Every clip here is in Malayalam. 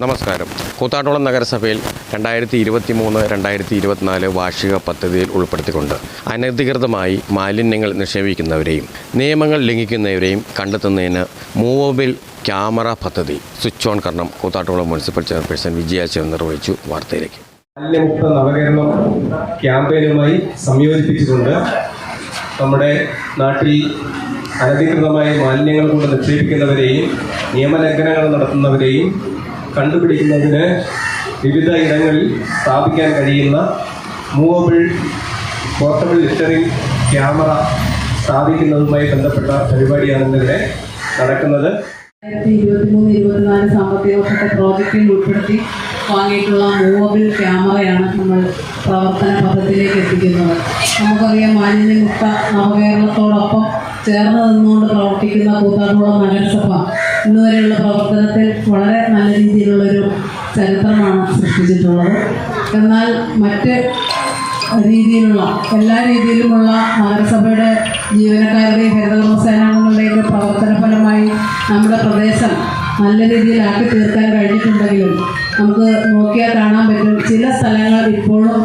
നമസ്കാരം. കൂത്താട്ടോളം നഗരസഭയിൽ രണ്ടായിരത്തി ഇരുപത്തി മൂന്ന് രണ്ടായിരത്തി ഇരുപത്തിനാല് വാർഷിക പദ്ധതിയിൽ ഉൾപ്പെടുത്തിക്കൊണ്ട് അനധികൃതമായി മാലിന്യങ്ങൾ നിക്ഷേപിക്കുന്നവരെയും നിയമങ്ങൾ ലംഘിക്കുന്നവരെയും കണ്ടെത്തുന്നതിന് മൂവബിൾ ക്യാമറ പദ്ധതി സ്വിച്ച് ഓൺ കരണം കൂത്താട്ടോളം മുനിസിപ്പൽ ചെയർപേഴ്സൺ വിജയാശിവൻ നിർവഹിച്ചു വാർത്തയിലേക്ക്. മാലിന്യമുക്ത നവകേരളം ക്യാമ്പയിനുമായി സംയോജിപ്പിച്ചുകൊണ്ട് നമ്മുടെ നാട്ടിൽ അനധികൃതമായി മാലിന്യങ്ങൾ കൊണ്ട് നിക്ഷേപിക്കുന്നവരെയും നിയമലംഘനങ്ങൾ നടത്തുന്നവരെയും കണ്ടുപിടിക്കുന്നതിന് വിവിധ ഇടങ്ങളിൽ സ്ഥാപിക്കാൻ കഴിയുന്ന മൂവബിൾ പോർട്ടബിൾ ലിറ്ററിംഗ് ക്യാമറ സ്ഥാപിക്കുന്നതുമായി ബന്ധപ്പെട്ട പരിപാടിയാണ് ഇന്നിവിടെ നടക്കുന്നത്. രണ്ടായിരത്തി ഇരുപത്തിമൂന്ന് ഇരുപത്തിനാല് സാമ്പത്തിക വർഷത്തെ പ്രോജക്റ്റിൽ ഉൾപ്പെടുത്തി വാങ്ങിയിട്ടുള്ള മൂവബിൾ ക്യാമറയാണ് നമ്മൾ പ്രവർത്തന പദ്ധതിയിലേക്ക് എത്തിക്കുന്നത്. നമുക്കറിയാം മാലിന്യമുക്ത നവകേരളത്തോടൊപ്പം ചേർന്ന് നിന്നുകൊണ്ട് പ്രവർത്തിക്കുന്ന കൂത്താട്ടുകുളം നഗരസഭ ഇന്നുവരെയുള്ള പ്രവർത്തനത്തിൽ വളരെ നല്ല രീതിയിലുള്ളൊരു ചരിത്രമാണ് സൃഷ്ടിച്ചിട്ടുള്ളത്. എന്നാൽ മറ്റ് രീതിയിലുള്ള എല്ലാ രീതിയിലുമുള്ള നഗരസഭയുടെ ജീവനക്കാരുടെയും ഹരിതകർമ്മ സേനാംഗങ്ങളുടെയും പ്രവർത്തന ഫലമായി നമ്മുടെ പ്രദേശം നല്ല രീതിയിലാക്കി തീർക്കാൻ കഴിഞ്ഞിട്ടുണ്ടെങ്കിലും നമുക്ക് നോക്കിയാൽ കാണാൻ പറ്റും ചില സ്ഥലങ്ങൾ ഇപ്പോഴും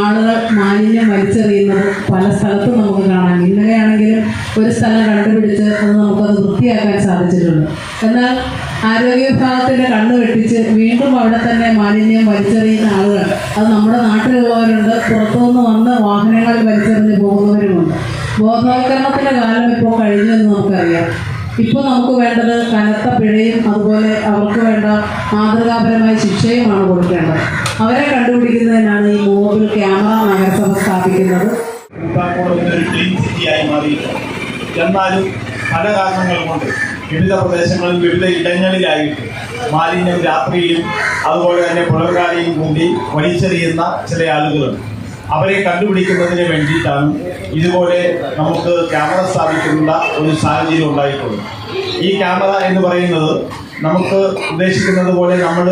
ആളുകൾ മാലിന്യം വലിച്ചെറിയുന്നത് പല സ്ഥലത്തും നമുക്ക് കാണാം. ഇന്നലെയാണെങ്കിലും ഒരു സ്ഥലം കണ്ടുപിടിച്ച് അത് നമുക്കത് വൃത്തിയാക്കാൻ സാധിച്ചിട്ടുണ്ട്. എന്നാൽ ആരോഗ്യ വിഭാഗത്തിന്റെ കണ്ണ് വെട്ടിച്ച് വീണ്ടും അവിടെ തന്നെ മാലിന്യം വലിച്ചെറിയുന്ന ആളുകൾ. അത് നമ്മുടെ നാട്ടിലുള്ളവരുണ്ട്. പുറത്തുനിന്ന് വന്ന് വാഹനങ്ങൾ വലിച്ചെറിഞ്ഞ് പോകുന്നവരുമുണ്ട്. ബോധവൽക്കരണത്തിന്റെ കാലം ഇപ്പോൾ കഴിഞ്ഞു എന്ന് നമുക്കറിയാം. ഇപ്പോൾ നമുക്ക് വേണ്ടത് കനത്ത പിഴയും അതുപോലെ അവർക്ക് വേണ്ട മാതൃകാപരമായ ശിക്ഷയുമാണ് കൊടുക്കേണ്ടത്. അവരെ കണ്ടുപിടിക്കുന്നതിനാണ് ഈ മൂവിൽ ക്യാമറ നഗരസഭ സ്ഥാപിക്കുന്നത്. എന്നാലും പല കാരണങ്ങൾ കൊണ്ട് വിവിധ പ്രദേശങ്ങളിൽ വിവിധ ഇടങ്ങളിലായിട്ട് മാലിന്യം രാത്രിയിലും അതുപോലെ തന്നെ പുലർകാലയും കൂടി വലിച്ചെറിയുന്ന ചില ആളുകളുണ്ട്. അവരെ കണ്ടുപിടിക്കുന്നതിന് വേണ്ടിയിട്ടാണ് ഇതുപോലെ നമുക്ക് ക്യാമറ സ്ഥാപിക്കുന്ന ഒരു സാഹചര്യം ഉണ്ടായിട്ടുള്ളത്. ഈ ക്യാമറ എന്ന് പറയുന്നത് നമുക്ക് ഉദ്ദേശിക്കുന്നത് പോലെ നമ്മൾ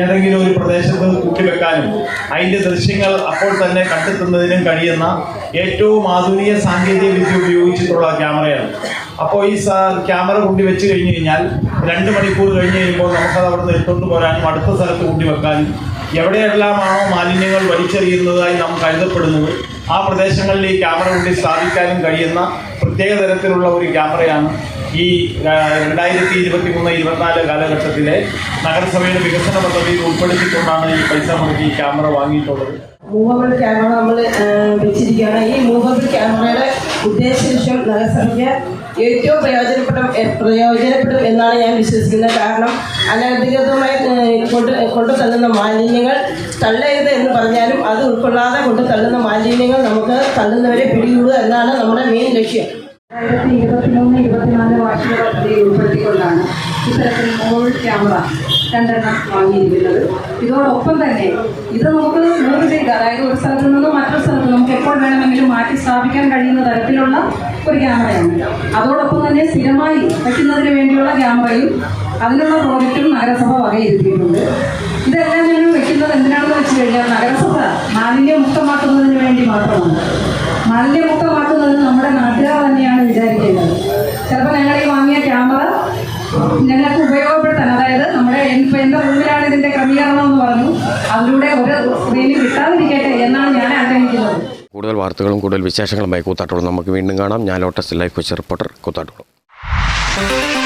ഏതെങ്കിലും ഒരു പ്രദേശത്ത് കൂട്ടിവെക്കാനും അതിന്റെ ദൃശ്യങ്ങൾ അപ്പോൾ തന്നെ കണ്ടെത്തുന്നതിനും കഴിയുന്ന ഏറ്റവും ആധുനിക സാങ്കേതിക വിദ്യ ഉപയോഗിച്ചിട്ടുള്ള ക്യാമറയാണ്. അപ്പോൾ ഈ ക്യാമറ കൂട്ടി വെച്ച് കഴിഞ്ഞ് കഴിഞ്ഞാൽ രണ്ട് മണിക്കൂർ കഴിഞ്ഞ് കഴിയുമ്പോൾ നമുക്കത് അവിടെ നിന്ന് പോരാനും അടുത്ത സ്ഥലത്ത് കൂട്ടി വെക്കാനും എവിടെയെല്ലാമാണോ മാലിന്യങ്ങൾ വലിച്ചെറിയുന്നതായി നാം കരുതപ്പെടുന്നത് ആ പ്രദേശങ്ങളിൽ ഈ ക്യാമറ കൂട്ടി സ്ഥാപിക്കാനും കഴിയുന്ന പ്രത്യേക തരത്തിലുള്ള ഒരു ക്യാമറയാണ് ഈ രണ്ടായിരത്തി ഇരുപത്തി മൂന്ന് ഇരുപത്തിനാല് കാലഘട്ടത്തിലെ നഗരസഭയുടെ വികസന പദ്ധതിയിൽ ഉൾപ്പെടുത്തിക്കൊണ്ടാണ് ഈ പൈസ മുടക്കി ഈ ക്യാമറ വാങ്ങിയിട്ടുള്ളത്. മൂവബിൾ ക്യാമറ നമ്മൾ വെച്ചിരിക്കുകയാണ്. ഈ മൂവബിൾ ക്യാമറയുടെ ഉദ്ദേശലക്ഷ്യം നഗരസഭയ്ക്ക് ഏറ്റവും പ്രയോജനപ്പെടും പ്രയോജനപ്പെടും എന്നാണ് ഞാൻ വിശ്വസിക്കുന്നത്. കാരണം അനധികൃതമായി കൊണ്ട് കൊണ്ടു തള്ളുന്ന മാലിന്യങ്ങൾ തള്ളരുത് എന്ന് പറഞ്ഞാലും അത് ഉൾക്കൊള്ളാതെ കൊണ്ട് തള്ളുന്ന മാലിന്യങ്ങൾ നമുക്ക് തള്ളുന്നവരെ പിടികൂടുക എന്നാണ് നമ്മുടെ മെയിൻ ലക്ഷ്യം. രണ്ടായിരത്തി ഇരുപത്തിമൂന്ന് ഇരുപത്തിനാല് വാർഷിക പദ്ധതിയിൽ ഉൾപ്പെടുത്തിക്കൊണ്ടാണ് ഇത്തരത്തിൽ മോൾ ക്യാമറ രണ്ടെണ്ണം വാങ്ങിയിരിക്കുന്നത്. ഇതോടൊപ്പം തന്നെ ഇത് നമുക്ക് മൂവ് ചെയ്ത് അതായത് ഒരു സ്ഥലത്ത് നിന്ന് മറ്റൊരു സ്ഥലത്ത് നമുക്ക് എപ്പോൾ വേണമെങ്കിലും മാറ്റി സ്ഥാപിക്കാൻ കഴിയുന്ന തരത്തിലുള്ള ഒരു ക്യാമറയാണ് അതോടൊപ്പം തന്നെ സ്ഥിരമായി വയ്ക്കുന്നതിന് വേണ്ടിയുള്ള ക്യാമറയും അതിനുള്ള പ്രോജക്റ്റും നഗരസഭ വകയിരുത്തിയിട്ടുണ്ട്. ഇതെല്ലാം ഞങ്ങൾ വെക്കുന്നത് എന്തിനാണെന്ന് വെച്ച് കഴിഞ്ഞാൽ നഗരസഭ മാലിന്യമുക്തമാക്കുന്നതിന് വേണ്ടി മാത്രമാണ്. മാലിന്യമുക്തമാക്കുന്നത് നമ്മുടെ നാട്ടുകാർ തന്നെയാണ് വിചാരിക്കേണ്ടത്. ചിലപ്പോൾ ഞങ്ങൾ ഈ വാങ്ങിയ ക്യാമറ ഞങ്ങൾക്ക് നമ്മുടെ ഇപ്പം എന്റെ റൂമിലാണ് ഇതിന്റെ ക്രമീകരണം എന്ന് പറഞ്ഞു. അതിലൂടെ ഒരു സ്ക്രീനിൽ കിട്ടാതിരിക്കട്ടെ എന്നാണ് ഞാൻ ആഗ്രഹിക്കുന്നത്. കൂടുതൽ വാർത്തകളും കൂടുതൽ വിശേഷങ്ങളുമായി കൂത്താട്ടോളം. നമുക്ക് വീണ്ടും കാണാം. ഞാൻ lotus life Kochi reporter Koothattukulam.